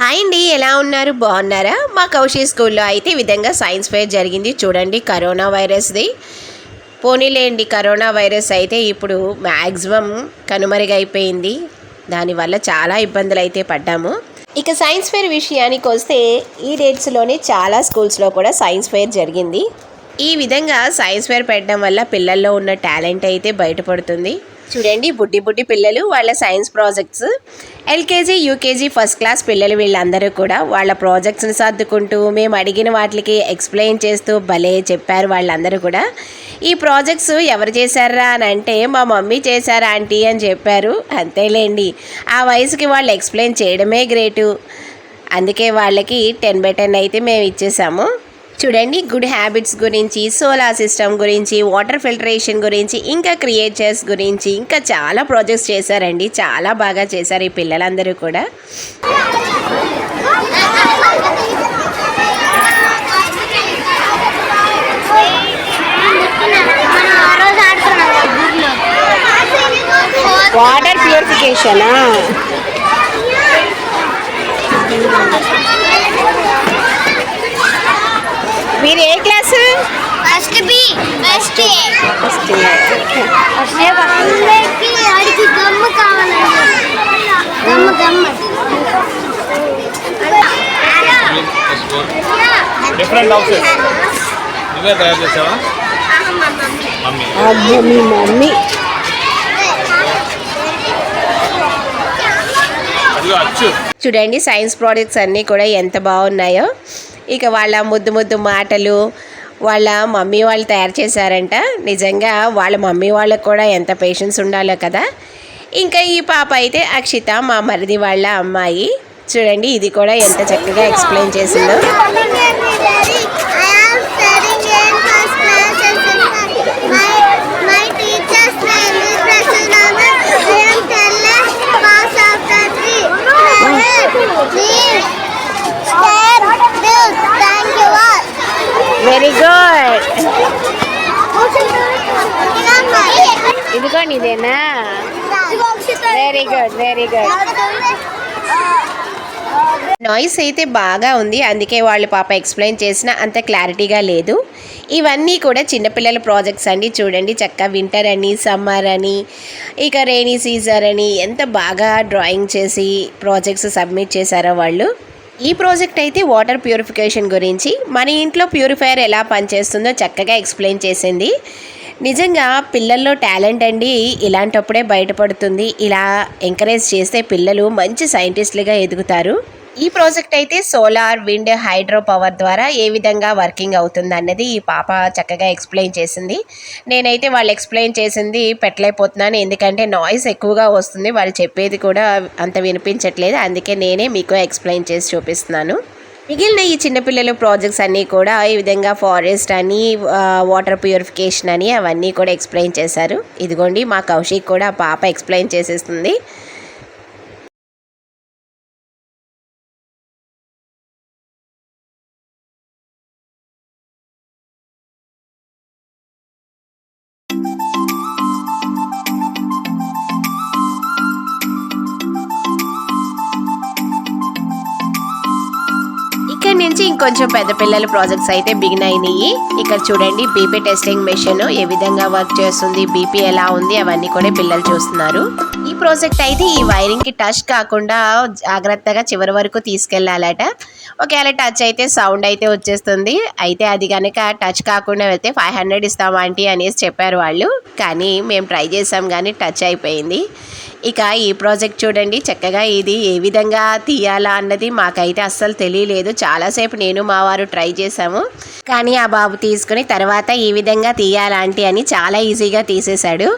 Hi అండి ఎలా ఉన్నారు? బాగున్నారా? మా కౌశీ స్కూల్లో అయితే ఈ విధంగా సైన్స్ ఫెయిర్ జరిగింది. చూడండి కరోనా వైరస్ది. పోనీలేండి కరోనా వైరస్ అయితే ఇప్పుడు మ్యాక్సిమం కనుమరుగైపోయింది. దానివల్ల చాలా ఇబ్బందులు అయితే పడ్డాము. ఇక సైన్స్ ఫెయిర్ విషయానికి వస్తే ఈ డేట్స్లోనే చాలా స్కూల్స్లో కూడా సైన్స్ ఫెయిర్ జరిగింది. ఈ విధంగా సైన్స్ ఫెయిర్ పెట్టడం వల్ల పిల్లల్లో ఉన్న టాలెంట్ అయితే బయటపడుతుంది. చూడండి బుడ్డి బుడ్డి పిల్లలు వాళ్ళ science projects. LKG UKG first class పిల్లలు వీళ్ళందరూ కూడా వాళ్ళ ప్రాజెక్ట్స్ని సర్దుకుంటూ మేము అడిగిన వాటికి ఎక్స్ప్లెయిన్ చేస్తూ భలే చెప్పారు వాళ్ళందరూ కూడా. ఈ ప్రాజెక్ట్స్ ఎవరు చేశారా అని అంటే మా మమ్మీ చేశారా ఆంటీ అని చెప్పారు. అంతేలేండి. ఆ వయసుకి వాళ్ళు ఎక్స్ప్లెయిన్ చేయడమే గ్రేటు. అందుకే వాళ్ళకి టెన్ బై టెన్ అయితే మేము ఇచ్చేసాము. చూడండి గుడ్ హ్యాబిట్స్ గురించి సోలార్ సిస్టమ్ గురించి వాటర్ ఫిల్టరేషన్ గురించి ఇంకా క్రియేచర్స్ గురించి ఇంకా చాలా ప్రాజెక్ట్స్ చేశారండి. చాలా బాగా చేశారు ఈ పిల్లలందరూ కూడా. వాటర్ ప్యూరిఫికేషనా మీరు ఏ class? First B first A first అందరికి అడిగి గమ్ము కావాలండి. గమ్ము గమ్ము. డిఫరెంట్ హౌసెస్ నువ్వే తయారు చేసావా? మమ్మీ. అబ్బో మీ మమ్మీ. చూడండి సైన్స్ ప్రాజెక్ట్స్ అన్నీ కూడా ఎంత బాగున్నాయో. ఇక వాళ్ళ ముద్దు ముద్దు మాటలు వాళ్ళ మమ్మీ వాళ్ళు తయారు చేశారంట. నిజంగా వాళ్ళ మమ్మీ వాళ్ళకు కూడా ఎంత పేషెన్స్ ఉండాలో కదా. ఇంకా ఈ పాప అయితే అక్షిత మా మరిది వాళ్ళ అమ్మాయి. చూడండి ఇది కూడా ఎంత చక్కగా ఎక్స్ప్లెయిన్ చేసిందో Thank you all. Very good ఇదిగోండి ఇదేనా? Very good very good noise అయితే బాగా ఉంది అందుకే వాళ్ళు పాప ఎక్స్ప్లెయిన్ చేసిన అంత క్లారిటీగా లేదు. ఇవన్నీ కూడా చిన్నపిల్లల ప్రాజెక్ట్స్ అండి చూడండి చక్కగా వింటర్ అని సమ్మర్ అని ఇక రెయినీ సీజర్ అని ఎంత బాగా డ్రాయింగ్ చేసి ప్రాజెక్ట్స్ సబ్మిట్ చేశారో వాళ్ళు. ఈ ప్రాజెక్ట్ అయితే వాటర్ ప్యూరిఫికేషన్ గురించి మన ఇంట్లో ప్యూరిఫైయర్ ఎలా పనిచేస్తుందో చక్కగా ఎక్స్ప్లెయిన్ చేసింది. నిజంగా పిల్లల్లో టాలెంట్ అండి. ఇలాంటప్పుడే బయటపడుతుంది. ఇలా ఎంకరేజ్ చేస్తే పిల్లలు మంచి సైంటిస్టులుగా ఎదుగుతారు. ఈ ప్రాజెక్ట్ అయితే సోలార్ విండ్ హైడ్రో పవర్ ద్వారా ఏ విధంగా వర్కింగ్ అవుతుంది అన్నది ఈ పాప చక్కగా ఎక్స్ప్లెయిన్ చేసింది. నేనైతే వాళ్ళు ఎక్స్ప్లెయిన్ చేసింది పెట్టలేకపోతున్నాను. ఎందుకంటే నాయిస్ ఎక్కువగా వస్తుంది. వాళ్ళు చెప్పేది కూడా అంత వినిపించట్లేదు. అందుకే నేనే మీకు ఎక్స్ప్లెయిన్ చేసి చూపిస్తున్నాను. మిగిలిన ఈ చిన్నపిల్లల ప్రాజెక్ట్స్ అన్నీ కూడా ఈ విధంగా ఫారెస్ట్ అని వాటర్ ప్యూరిఫికేషన్ అని అవన్నీ కూడా ఎక్స్ప్లెయిన్ చేశారు. ఇదిగోండి మా కౌశిక్ కూడా పాప ఎక్స్ప్లెయిన్ చేసేస్తుంది. కొంచెం పెద్ద పిల్లల ప్రాజెక్ట్స్ అయితే బిగిన్ అయినాయి. ఇక్కడ చూడండి బీపీ టెస్టింగ్ మెషిన్ ఏ విధంగా వర్క్ చేస్తుంది బీపీ ఎలా ఉంది అవన్నీ కూడా పిల్లలు చూస్తున్నారు. ఈ ప్రాజెక్ట్ అయితే ఈ వైరింగ్కి టచ్ కాకుండా జాగ్రత్తగా చివరి వరకు తీసుకెళ్ళాలట. ఒకవేళ టచ్ అయితే సౌండ్ అయితే వచ్చేస్తుంది. అయితే అది కనుక టచ్ కాకుండా వెళ్తే ఫైవ్ హండ్రెడ్ ఇస్తాం ఆంటీ అనేసి చెప్పారు వాళ్ళు. కానీ మేము ట్రై చేసాం కానీ టచ్ అయిపోయింది. ఇక ఈ ప్రాజెక్ట్ చూడండి చక్కగా ఇది ఏ విధంగా తీయాలా అన్నది మాకైతే అస్సలు తెలియలేదు. చాలాసేపు నేను మా వారు ట్రై చేసాము కానీ ఆ బాబు తీసుకుని తర్వాత ఈ విధంగా తీయాలంటే అని చాలా ఈజీగా తీసేశాడు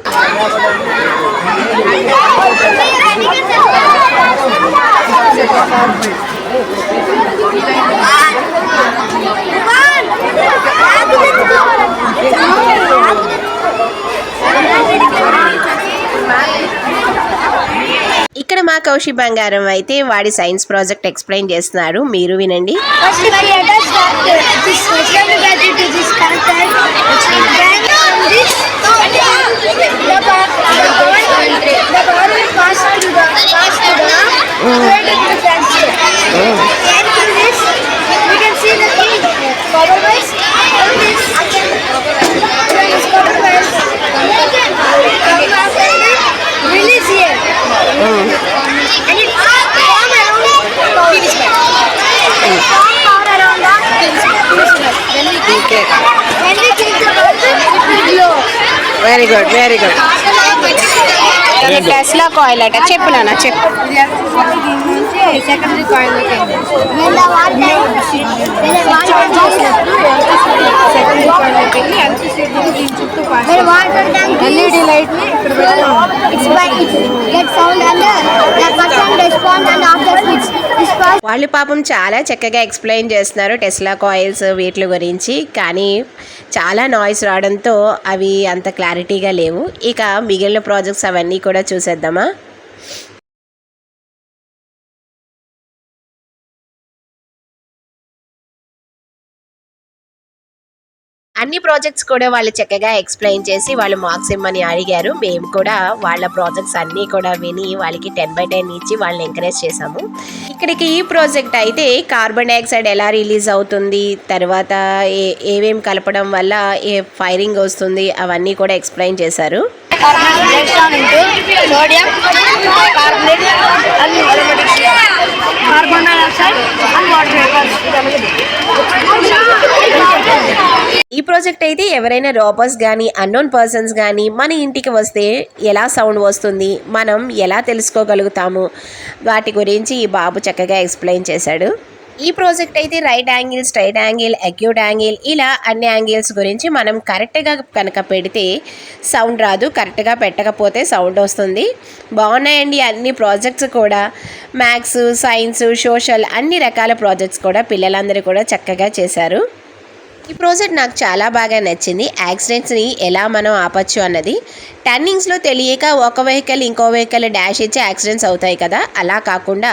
ఇక్కడ మా కౌశి బంగారం అయితే వాడి సైన్స్ ప్రాజెక్ట్ ఎక్స్ప్లెయిన్ చేస్తున్నారు మీరు వినండి First, very good very good Tesla coil అట. చెప్పు నాన్న చెప్పు. సెకండరీ వెళ్ళి దీని చుట్టూ పాస్ ఎల్ఈడి ఇక్కడ pass వాళ్ళు పాపం చాలా చక్కగా ఎక్స్ప్లెయిన్ చేస్తున్నారు టెస్లా కాయిల్స్ వీటి గురించి. కానీ చాలా నాయిస్ రావడంతో అవి అంత క్లారిటీగా లేవు. ఇక మిగిలిన ప్రాజెక్ట్స్ అవన్నీ కూడా చూసేద్దామా? అన్ని ప్రాజెక్ట్స్ కూడా వాళ్ళు చక్కగా ఎక్స్ప్లెయిన్ చేసి వాళ్ళు మార్క్స్ ఇమ్మని అడిగారు. మేము కూడా వాళ్ళ ప్రాజెక్ట్స్ అన్నీ కూడా విని వాళ్ళకి టెన్ బై టెన్ ఇచ్చి వాళ్ళని ఎంకరేజ్ చేశాము. ఇక్కడికి ఈ ప్రాజెక్ట్ అయితే కార్బన్ డైఆక్సైడ్ ఎలా రిలీజ్ అవుతుంది తర్వాత ఏ ఏమేమి కలపడం వల్ల ఏ ఫైరింగ్ వస్తుంది అవన్నీ కూడా ఎక్స్ప్లెయిన్ చేశారు. Breaks down into sodium, carbonate project అయితే ఎవరైనా రోబర్స్ కానీ అన్నోన్ పర్సన్స్ కానీ మన ఇంటికి వస్తే ఎలా సౌండ్ వస్తుంది మనం ఎలా తెలుసుకోగలుగుతాము? వాటి గురించి ఈ బాబు చక్కగా ఎక్స్ప్లెయిన్ చేశాడు. ఈ ప్రాజెక్ట్ అయితే right angle straight angle acute angle ఇలా అన్ని యాంగిల్స్ గురించి మనం కరెక్ట్గా కనుక పెడితే సౌండ్ రాదు కరెక్ట్గా పెట్టకపోతే సౌండ్ వస్తుంది. బాగున్నాయండి అన్ని ప్రాజెక్ట్స్ కూడా. మ్యాథ్స్ సైన్స్ సోషల్ అన్ని రకాల ప్రాజెక్ట్స్ కూడా పిల్లలందరూ కూడా చక్కగా చేశారు. ఈ ప్రాజెక్ట్ నాకు చాలా బాగా నచ్చింది. యాక్సిడెంట్స్ని ఎలా మనం ఆపచ్చు అన్నది టర్నింగ్స్లో తెలియక ఒక వెహికల్ ఇంకో వెహికల్ డాష్ ఇచ్చి యాక్సిడెంట్స్ అవుతాయి కదా. అలా కాకుండా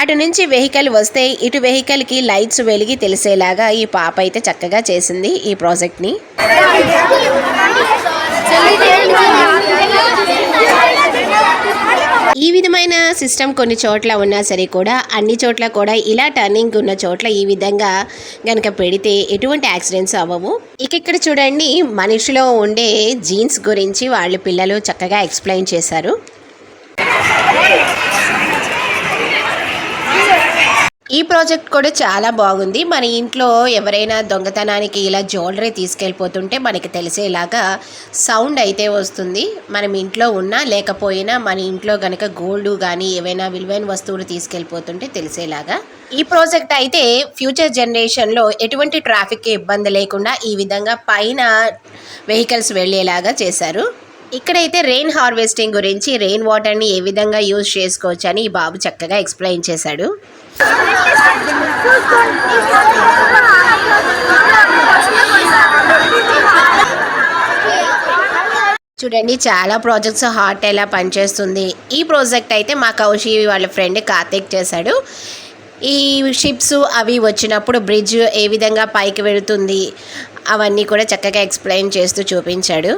అటు నుంచి వెహికల్ వస్తే ఇటు వెహికల్కి లైట్స్ వెలిగి తెలిసేలాగా ఈ పాప అయితే చక్కగా చేసింది ఈ ప్రాజెక్ట్ని ఈ విధమైన సిస్టమ్ కొన్ని చోట్ల ఉన్నా సరే కూడా అన్ని చోట్ల కూడా ఇలా టర్నింగ్ ఉన్న చోట్ల ఈ విధంగా గనక పెడితే ఎటువంటి యాక్సిడెంట్స్ అవ్వవు. ఇక ఇక్కడ చూడండి మనిషిలో ఉండే జీన్స్ గురించి వాళ్ళు పిల్లలు చక్కగా ఎక్స్ప్లెయిన్ చేశారు. ఈ ప్రాజెక్ట్ కూడా చాలా బాగుంది. మన ఇంట్లో ఎవరైనా దొంగతనానికి ఇలా జ్యువెలరీ తీసుకెళ్ళిపోతుంటే మనకి తెలిసేలాగా సౌండ్ అయితే వస్తుంది. మనం ఇంట్లో ఉన్నా లేకపోయినా మన ఇంట్లో గనక గోల్డ్ కానీ ఏవైనా విలువైన వస్తువులు తీసుకెళ్ళిపోతుంటే తెలిసేలాగా. ఈ ప్రాజెక్ట్ అయితే ఫ్యూచర్ జనరేషన్లో ఎటువంటి ట్రాఫిక్ ఇబ్బంది లేకుండా ఈ విధంగా పైన వెహికల్స్ వెళ్ళేలాగా చేశారు. ఇక్కడైతే రెయిన్ హార్వెస్టింగ్ గురించి రెయిన్ వాటర్ని ఏ విధంగా యూజ్ చేసుకోవచ్చు అని ఈ బాబు చక్కగా ఎక్స్ప్లెయిన్ చేశాడు. చూడండి చాలా ప్రాజెక్ట్స్ హార్ట్ ఎలా పనిచేస్తుంది. ఈ ప్రాజెక్ట్ అయితే మా కౌశి వాళ్ళ ఫ్రెండ్ కార్తీక్ చేశాడు. ఈ షిప్స్ అవి వచ్చినప్పుడు బ్రిడ్జ్ ఏ విధంగా పైకి వెళుతుంది అవన్నీ కూడా చక్కగా ఎక్స్ప్లెయిన్ చేస్తూ చూపించాడు.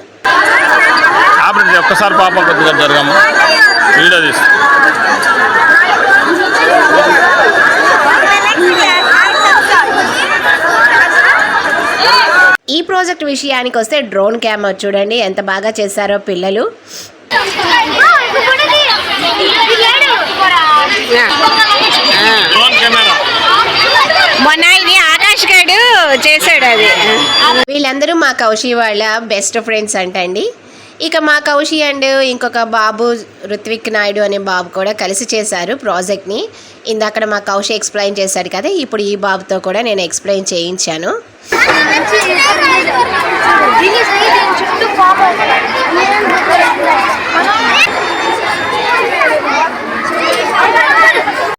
ఒక్కసారి పాప కొద్దిగా జరగము. వీడియో ఈ ప్రాజెక్ట్ విషయానికి వస్తే డ్రోన్ కెమెరా చూడండి ఎంత బాగా చేశారో పిల్లలు. మొన్న ఇది ఆకాష్ చేశాడు అది. వీళ్ళందరూ మా కౌశి వాళ్ళ బెస్ట్ ఫ్రెండ్స్ అంటండి. ఇక మా కౌశి అండ్ ఇంకొక బాబు రుత్విక్ నాయుడు అనే బాబు కూడా కలిసి చేశారు ప్రాజెక్ట్ని. ఇందాక మా కౌశి ఎక్స్ప్లెయిన్ చేశాడు కదా ఇప్పుడు ఈ బాబుతో కూడా నేను ఎక్స్ప్లెయిన్ చేయించాను.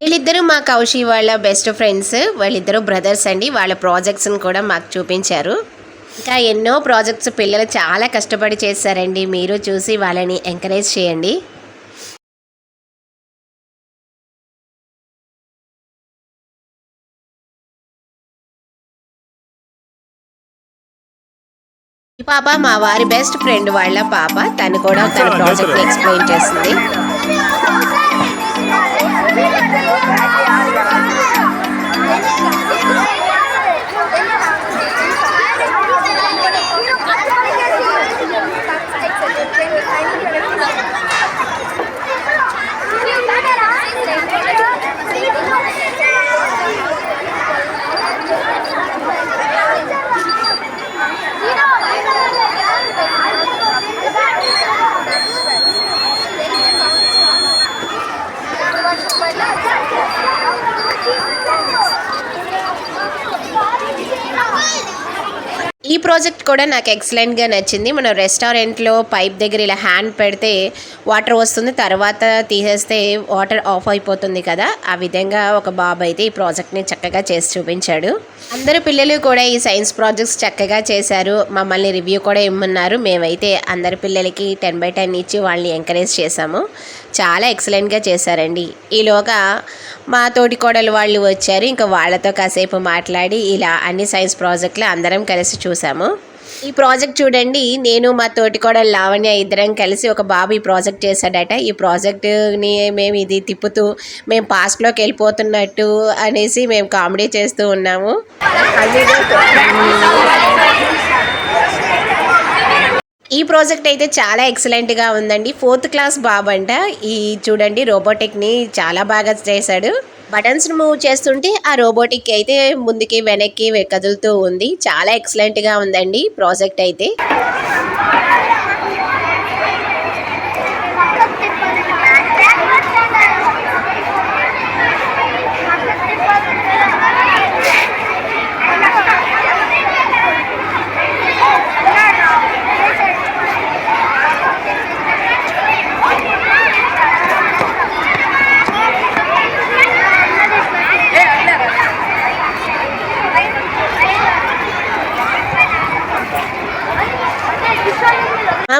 వీళ్ళిద్దరూ మా కౌశి వాళ్ళ బెస్ట్ ఫ్రెండ్స్ వాళ్ళిద్దరూ బ్రదర్స్ అండి. వాళ్ళ ప్రాజెక్ట్స్ని కూడా మాకు చూపించారు. ఇంకా ఎన్నో ప్రాజెక్ట్స్ పిల్లలు చాలా కష్టపడి చేశారండి. మీరు చూసి వాళ్ళని ఎంకరేజ్ చేయండి. పాప మా వారి బెస్ట్ ఫ్రెండ్ వాళ్ళ పాప. తను కూడా తన ప్రాజెక్ట్ ఎక్స్ప్లెయిన్ చేస్తుంది ప్రాజెక్ట్ కూడా నాకు ఎక్సలెంట్గా నచ్చింది. మనం రెస్టారెంట్లో పైప్ దగ్గర ఇలా హ్యాండ్ పెడితే వాటర్ వస్తుంది. తర్వాత తీసేస్తే వాటర్ ఆఫ్ అయిపోతుంది కదా. ఆ విధంగా ఒక బాబు అయితే ఈ ప్రాజెక్ట్ని చక్కగా చేసి చూపించాడు. అందరు పిల్లలు కూడా ఈ సైన్స్ ప్రాజెక్ట్స్ చక్కగా చేశారు. మమ్మల్ని రివ్యూ కూడా ఇమ్మన్నారు. మేమైతే అందరి పిల్లలకి టెన్ బై టెన్ ఇచ్చి వాళ్ళని ఎంకరేజ్ చేశాము. చాలా ఎక్సలెంట్గా చేశారండి. ఈలోగా మా తోటి కోడలు వాళ్ళు వచ్చారు. ఇంకా వాళ్ళతో కాసేపు మాట్లాడి ఇలా అన్ని సైన్స్ ప్రాజెక్టులు అందరం కలిసి చూసాము. ఈ ప్రాజెక్ట్ చూడండి నేను మా తోటి కోడలు లావణ్య ఇద్దరం కలిసి ఒక బాబు ఈ ప్రాజెక్ట్ చేశాడట. ఈ ప్రాజెక్ట్ని మేము ఇది తిప్పుతూ మేము పాస్ట్లోకి వెళ్ళిపోతున్నట్టు అనేసి మేము కామెడీ చేస్తూ ఉన్నాము. ఈ ప్రాజెక్ట్ అయితే చాలా ఎక్సలెంట్గా ఉందండి. ఫోర్త్ క్లాస్ బాబు అంట. ఈ చూడండి రోబోటిక్ని చాలా బాగా చేశాడు. బటన్స్ని మూవ్ చేస్తుంటే ఆ రోబోటిక్ అయితే ముందుకి వెనక్కి కదులుతూ ఉంది. చాలా ఎక్సలెంట్గా ఉందండి ప్రాజెక్ట్ అయితే.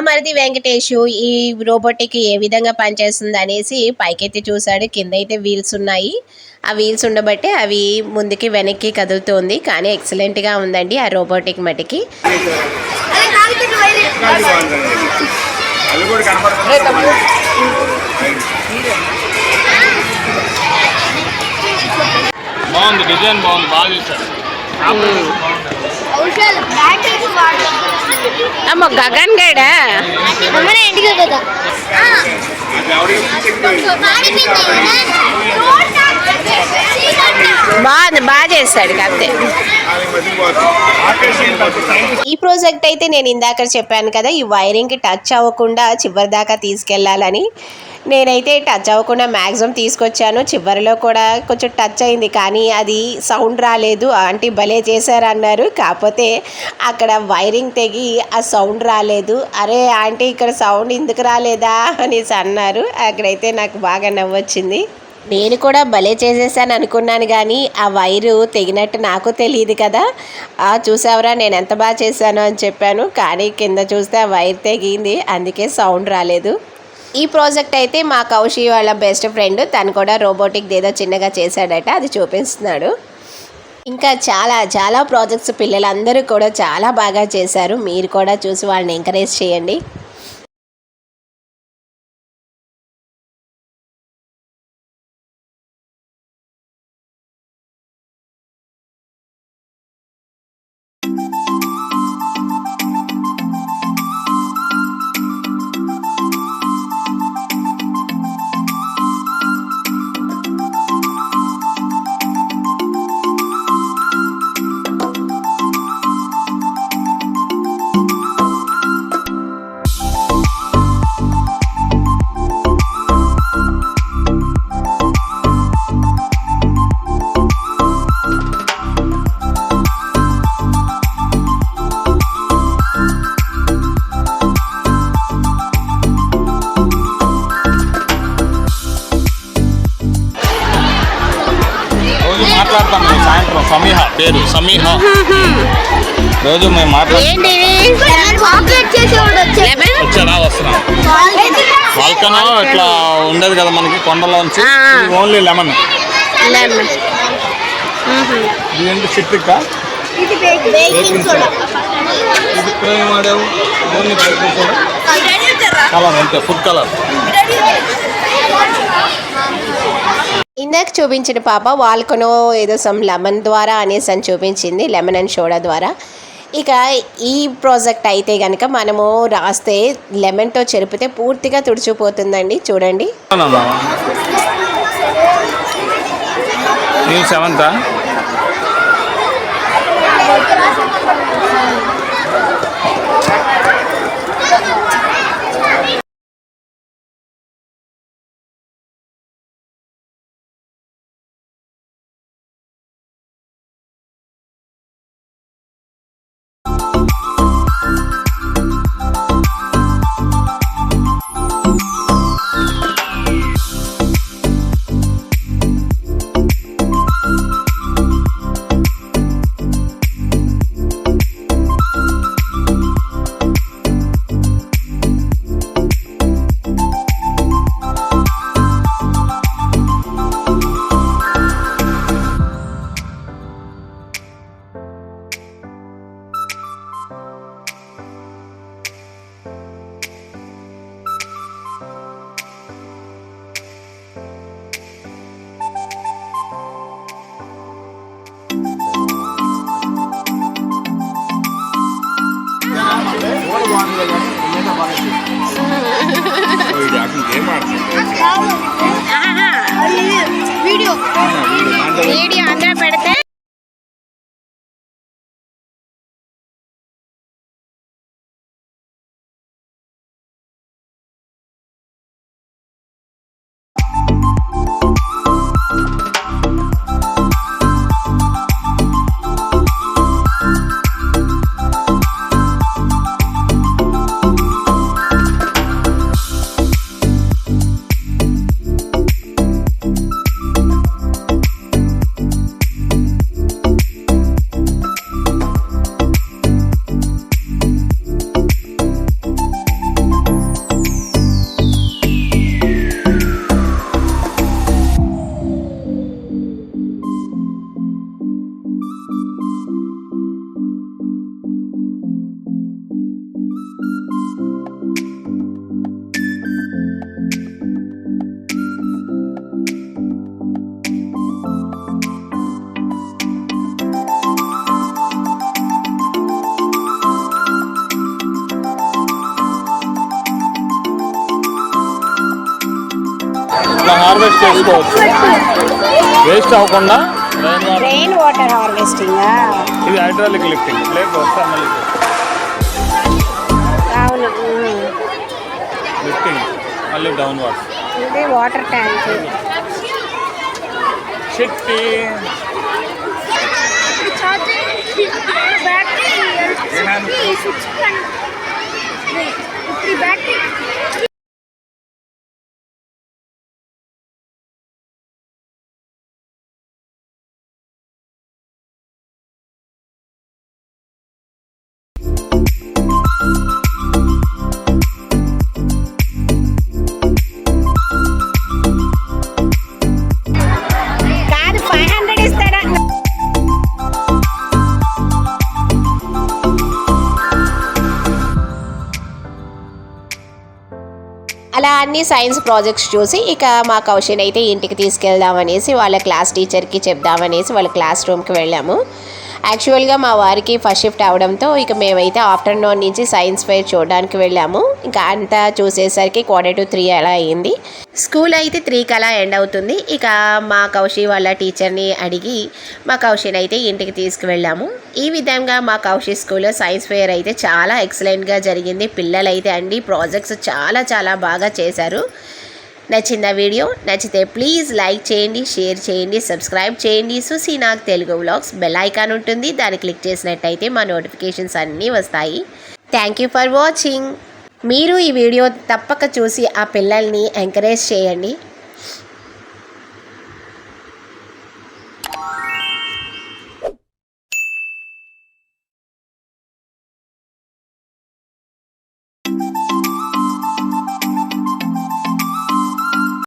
మరిది వెంకటేష్ ఈ రోబోటిక్ ఏ విధంగా పనిచేస్తుంది అనేసి పైకెత్తి చూశాడు. కింద అయితే వీల్స్ ఉన్నాయి. ఆ వీల్స్ ఉండబట్టే అవి ముందుకి వెనక్కి కదులుతుంది. కానీ ఎక్సలెంట్గా ఉందండి ఆ రోబోటిక్ మటుకి. బాగుంది డిజైన్ బాగుంది బాగా చేశారు బ్యాటరీ వాడు అమ్మ గగన్ గడా అమ్మనే ఇంటికి కదా బాగుంది బాగా చేస్తాడు కాకపోతే ఈ ప్రాజెక్ట్ అయితే నేను ఇందాక చెప్పాను కదా ఈ వైరింగ్కి టచ్ అవ్వకుండా చివరి దాకా తీసుకెళ్ళాలని. నేనైతే టచ్ అవ్వకుండా మ్యాక్సిమం తీసుకొచ్చాను. చివరిలో కూడా కొంచెం టచ్ అయింది కానీ అది సౌండ్ రాలేదు. ఆంటీ భలే చేశారు అన్నారు కాకపోతే అక్కడ వైరింగ్ తెగి ఆ సౌండ్ రాలేదు. అరే ఆంటీ ఇక్కడ సౌండ్ ఎందుకు రాలేదా అనేసి అన్నారు. అక్కడైతే నాకు బాగా నవ్వొచ్చింది. నేను కూడా భలే చేసేసాను అనుకున్నాను కానీ ఆ వైరు తెగినట్టు నాకు తెలియదు కదా. ఆ చూసావరా నేను ఎంత బాగా చేశాను అని చెప్పాను. కానీ కింద చూస్తే ఆ వైర్ తెగింది. అందుకే సౌండ్ రాలేదు. ఈ ప్రాజెక్ట్ అయితే మా కౌశి వాళ్ళ బెస్ట్ ఫ్రెండ్. తను కూడా రోబోటిక్ ఏదో చిన్నగా చేశాడట. అది చూపిస్తున్నాడు. ఇంకా చాలా చాలా ప్రాజెక్ట్స్ పిల్లలందరూ కూడా చాలా బాగా చేశారు. మీరు కూడా చూసి వాళ్ళని ఎంకరేజ్ చేయండి. రోజు మేము మాట్లాడుతాం ఆపరేట్ చేసేవాడు వచ్చాడు. వచ్చాడా వస్తున్నాం. వాల్కనో ఇట్లా ఉండదు కదా మనకి కొండలోంచి. ఆ. Only lemon. ఇది ఏంటి సిట్రిక్ ఇది బేకింగ్ సోడా. ఇది ఇక్కడ ఏం వాడావు? ఓన్లీ బైక్ కూడా కలర్ అంతే ఫుడ్ కలర్ ఇందాక చూపించిన పాప వాల్కనో ఏదో సమ్ లెమన్ ద్వారా అనేసి అని చూపించింది లెమన్ అండ్ సోడా ద్వారా. ఇక ఈ ప్రాజెక్ట్ అయితే కనుక మనము రాస్తే లెమన్తో చెరిపితే పూర్తిగా తుడిచిపోతుందండి. చూడండి. సెవెంతా? వేస్ట్ అవ్వకుండా rain water- rain water harvesting ఇది హైడ్రాలిక్ లిఫ్టింగ్ లేకపోతే వస్తాను మళ్ళీ అవును లిఫ్టింగ్ మళ్ళీ డౌన్ వాటర్ ఇది వాటర్ ట్యాంక్ చిట్టి బ్యాటరీ స్విచ్ ఇప్పుడు బ్యాటరీ అన్ని సైన్స్ ప్రాజెక్ట్స్ చూసి ఇక మా కౌశిన్ అయితే ఇంటికి తీసుకెళ్దామనేసి వాళ్ళ క్లాస్ టీచర్కి చెప్దామనేసి వాళ్ళ క్లాస్ రూమ్కి వెళ్ళాము. యాక్చువల్గా మా వారికి ఫస్ట్ షిఫ్ట్ అవడంతో ఇక మేమైతే ఆఫ్టర్నూన్ నుంచి సైన్స్ ఫెయిర్ చూడడానికి వెళ్ళాము. ఇంకా అంతా చూసేసరికి క్వార్టర్ టు త్రీ అలా అయింది. స్కూల్ అయితే త్రీకి అలా ఎండ్ అవుతుంది. ఇక మా కౌశి వాళ్ళ టీచర్ని అడిగి మా కౌశిని అయితే ఇంటికి తీసుకువెళ్ళాము. ఈ విధంగా మా కౌశి స్కూల్లో సైన్స్ ఫెయిర్ అయితే చాలా ఎక్సలెంట్గా జరిగింది. పిల్లలైతే అండి ప్రాజెక్ట్స్ చాలా చాలా బాగా చేశారు. నచ్చిందా వీడియో నచ్చితే ప్లీజ్ లైక్ చేయండి షేర్ చేయండి సబ్స్క్రైబ్ చేయండి. సుసీ నాకు తెలుగు వ్లాగ్స్ బెల్ ఐకాన్ ఉంటుంది. దాన్ని క్లిక్ చేసినట్టయితే మా నోటిఫికేషన్స్ అన్నీ వస్తాయి. థ్యాంక్ యూ ఫర్ వాచింగ్ మీరు ఈ వీడియో తప్పక చూసి ఆ పిల్లల్ని ఎంకరేజ్ చేయండి.